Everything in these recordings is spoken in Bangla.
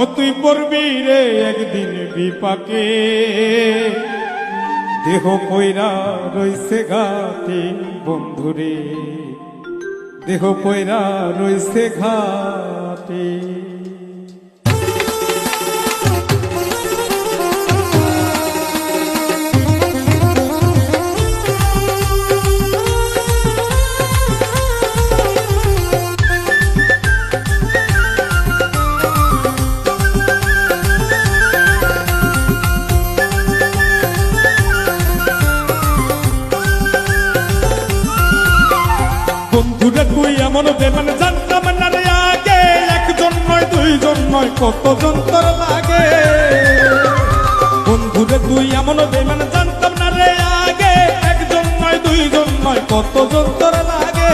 ও তুই পড়বি রে একদিন বিপাকে। দেহ কইরা রইছে ঘাটে বন্ধুরে। দেহ কইরা রইছে ঘাটে। নয়, কত যন্ত্র লাগে। বন্ধুরে তুই এমন বেমান, জানতাম না রে আগে। একজন নয়, দুইজন নয়, কত যন্ত্র লাগে।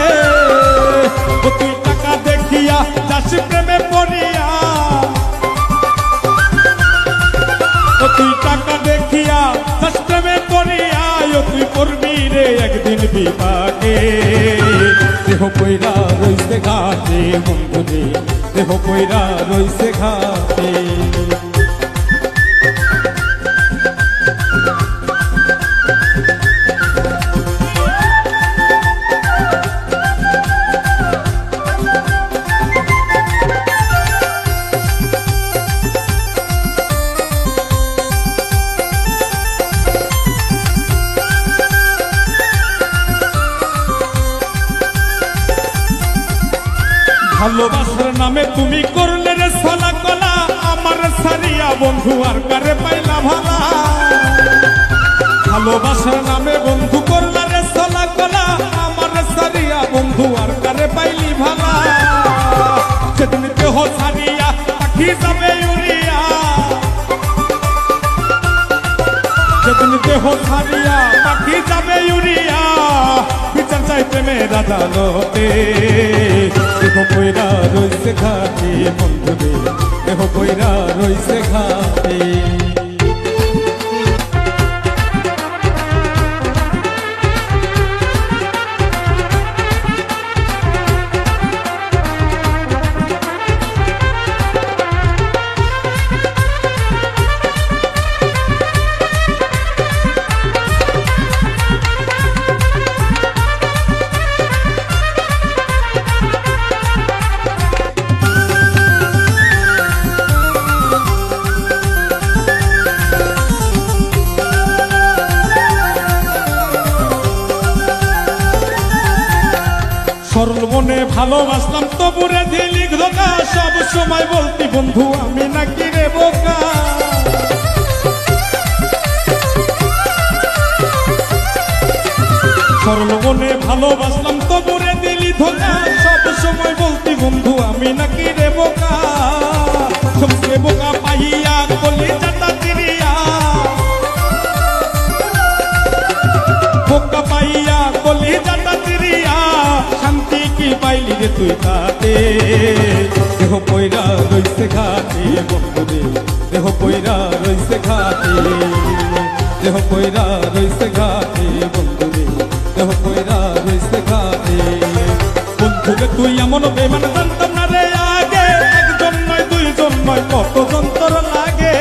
তুই টাকা দেখিয়া চাষি প্রেমে পড়িয়া একদিন বিপাকে। দেহ কইরা রইছে ঘাটে বন্ধুরে দেহ কইরা রইছে ঘাটে। ভালোবাসার নামে তুমি করলে রে সালা কলা। আমার সারিয়া বন্ধু আর কারে পাইলা ভালা? ভালোবাসার নামে বন্ধু করলা রে সালা কলা। আমার সারিয়া বন্ধু আর কারে পাইলি ভালা? সেদিন দেহ সারিয়া পাখি যাবে উড়িয়া। যেদিন দেহ ছাড়িয়া পাখি যাবে উড়িয়া। বিচার চাই প্রেমের আদালতে। দেহ কইরা রইছে ঘাটে বন্ধুরে দেহ কইরা রইছে ঘাটে। মনে ভালোবাসলাম তবুরে দিলি ধোকা সব সময় বলতি, বন্ধু, আমি নাকি রে বোকা? সরল মনে ভালোবাসলাম তবুরে দিলি রে তুই তাতে। দেহ পয়রা রইছে ঘাটে বন্ধুরে দেহ পয়রা রইছে ঘাটে। দেহ পয়রা রইছে ঘাটে বন্ধুরে দেহ পয়রা রইছে ঘাটে। বন্ধুরে, তুই এমন বেমান জানতাম না রে আগে। একজন নয়, দুইজন নয়, কত যন্ত্র লাগে।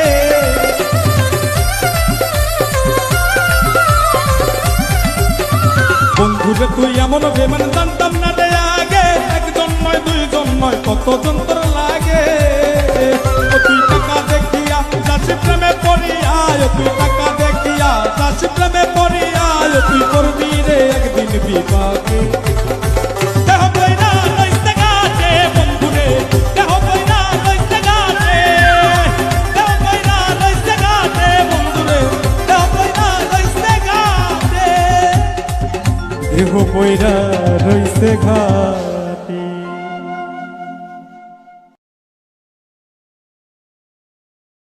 বন্ধুরে, তুই এমন বেমান জানতাম না নয় দুইজন নয় কত যন্ত্র লাগে। তুই টাকা দেখিয়া যাচ্ছি প্রেমে পড়িয়া তুই টাকা দেখিয়া যাচ্ছি প্রেমে পড়িয়া তুই করবি রে একদিন বিপাকে। দেহ পয়রা রইছে ঘাট